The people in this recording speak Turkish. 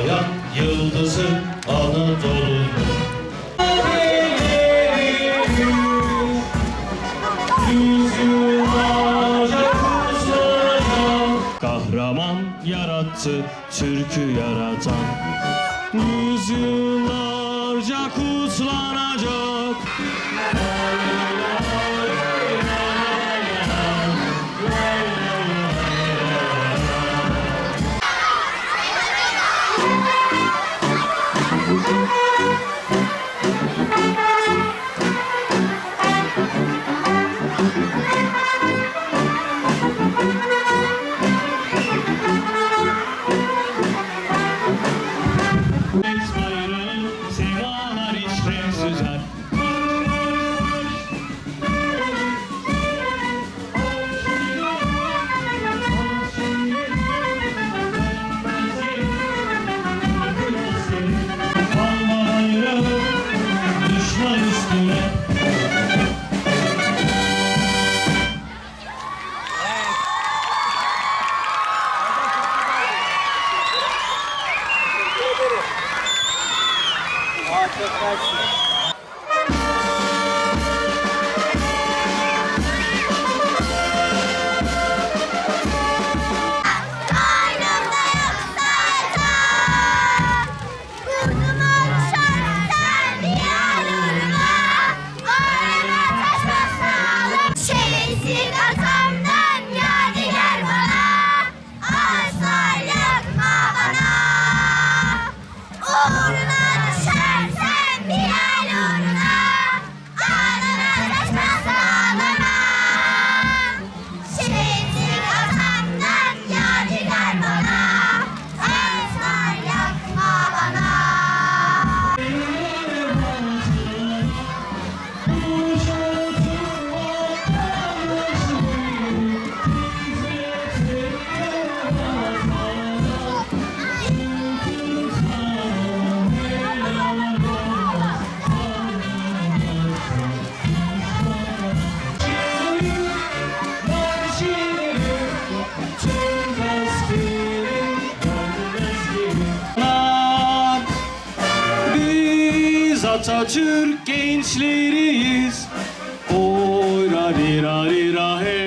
parlayan yıldızı Anadolu'nun. Kahraman yarattı türkü yaratan Yüzyıllarca kutlanacak All perfection. Atatürk gençleriyiz. Oy ra ri ra hey